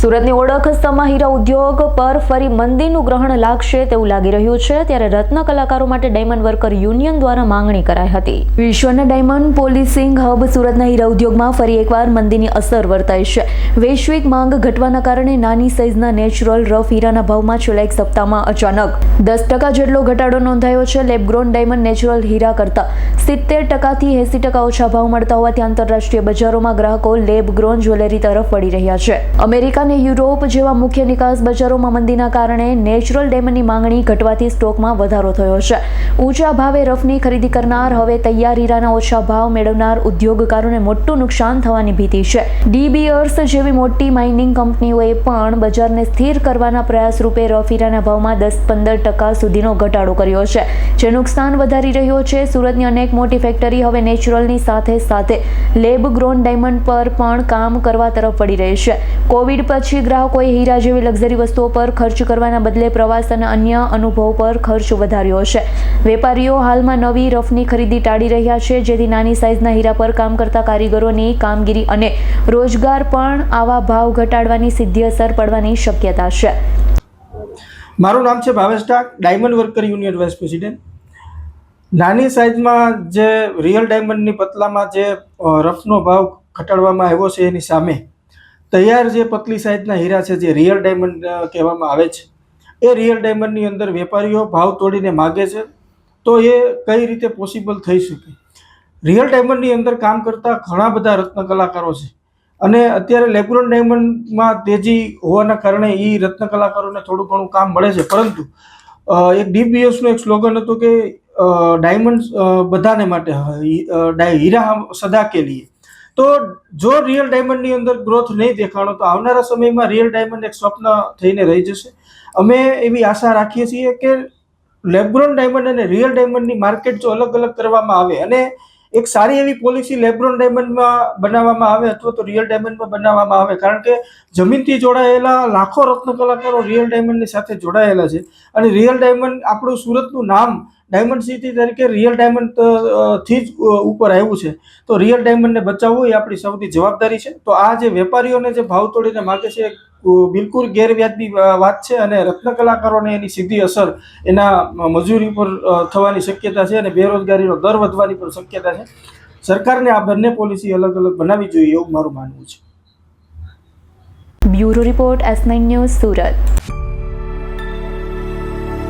સુરતની ઓળખ સમા હીરા ઉદ્યોગ પર ફરી મંદીનું ગ્રહણ લાગશે તેવું લાગી રહ્યું છે, ત્યારે રત્ન કલાકારો માટે ડાયમંડ વર્કર યુનિયન દ્વારા માંગણી કરાઈ હતી. વિશ્વના ડાયમંડ પોલિસિંગ હબ સુરતના હીરા ઉદ્યોગમાં ફરી એકવાર મંદીની અસર વર્તાઈ છે. વૈશ્વિક માંગ ઘટવાના કારણે નાની સાઇઝના નેચરલ રફ હીરાના ભાવમાં છેલ્લા એક સપ્તાહમાં અચાનક દસ ટકા જેટલો ઘટાડો નોંધાયો છે, લેબગ્રોન ડાયમંડ નેચરલ હીરા કરતાં સિત્તેર ટકાથી એંસી ટકા ઓછા ભાવ મળતા હોવાથી આંતરરાષ્ટ્રીય બજારોમાં ગ્રાહકો લેબ ગ્રોન જ્વેલરી તરફ વળી રહ્યા છે. અમેરિકા અને યુરોપ જેવા મુખ્ય નિકાસ બજારોમાં મંદીના કારણે નેચરલ ડેમની માંગણી ઘટવાથી સ્ટોકમાં વધારો થયો છે. ઊંચા ભાવે રફની ખરીદી કરનાર હવે તૈયાર હીરાના ઓછા ભાવ મેળવનાર ઉદ્યોગકારોને મોટું નુકસાન થવાની ભીતિ છે. ડીબીઅર્સ જેવી મોટી માઇનિંગ કંપનીઓએ પણ બજારને સ્થિર કરવાના પ્રયાસ રૂપે રફ હીરાના ભાવમાં દસ પંદર ટકા સુધીનો ઘટાડો કર્યો છે. જે નુકસાન વધારી રહ્યો છે. સુરતની અનેક મોટી ફેક્ટરી હવે નેચરલની સાથે સાથે લેબ ગ્રોન ડાયમંડ પર પણ કામ કરવા તરફ વળી રહી છે. કોવિડ પછી ગ્રાહકોએ હીરા જેવી લક્ઝરી વસ્તુઓ પર ખર્ચ કરવાના બદલે પ્રવાસ અને અન્ય અનુભવ પર ખર્ચ વધાર્યો છે. વેપારીઓ હાલમાં નવી રફની ખરીદી ટાળી રહ્યા છે, જેથી નાની સાઇઝના હીરા પર કામ કરતા કારીગરોની કામગીરી અને રોજગાર પણ આવા ભાવ ઘટાડવાની સીધી અસર પડવાની શક્યતા છે. મારું નામ છે Bhavesh Dak diamond worker union vice president નાની સાઇઝમાં જે રિયલ ડાયમંડની પતલામાં જે રફનો ભાવ ઘટાડવામાં આવ્યો છે એની સામે, તૈયાર જે પતલી સાઇઝના હીરા છે જે રિયલ ડાયમંડ કહેવામાં આવે છે, એ રિયલ ડાયમંડની અંદર વેપારીઓ ભાવ તોડીને માગે છે, તો એ કઈ રીતે પોસિબલ થઈ શકે? રિયલ ડાયમંડની અંદર કામ કરતા ઘણા બધા રત્ન કલાકારો છે અને અત્યારે લેબ્રોન ડાયમંડમાં તેજી હોવાના કારણે એ રત્ન કલાકારોને થોડું ઘણું કામ મળે છે, પરંતુ એક ડીબીએસનો એક સ્લોગન હતું કે ડાયમંડ બધાને માટે હીરા સદા કે લીએ. તો જો રિયલ ડાયમંડની અંદર ગ્રોથ નહીં દેખાણો, તો આવનારા સમયમાં રિયલ ડાયમંડ એક સ્વપ્ન થઈને રહી જશે. અમે એવી આશા રાખીએ છીએ કે લેબ્રોન ડાયમંડ અને રિયલ ડાયમંડની માર્કેટ જો અલગ અલગ કરવામાં આવે અને એક સારી એવી પોલિસી લેબ્રોન ડાયમંડમાં બનાવવામાં આવે અથવા તો રિયલ ડાયમંડમાં બનાવવામાં આવે, કારણ કે જમીનથી જોડાયેલા લાખો રત્ન કલાકારો રિયલ ડાયમંડની સાથે જોડાયેલા છે. અને રિયલ ડાયમંડ આપણું સુરતનું નામ ડાયમંડ સિટી તરીકે રિયલ ડાયમંડથી જ ઉપર આવ્યું છે. તો રિયલ ડાયમંડને બચાવવું એ આપણી સૌથી જવાબદારી છે. તો આ જે વેપારીઓને જે ભાવ તોડીને માગે છે બિલકુલ ગેરવ્યાજબી વાત છે અને રત્ન કલાકારોને એની સીધી અસર એના મજૂરી પર થવાની શક્યતા છે અને બેરોજગારીનો દર વધવાની પણ શક્યતા છે. સરકારને આ બંને પોલિસી અલગ અલગ બનાવવી જોઈએ એવું મારું માનવું છે. Bureau report S nine news Surat.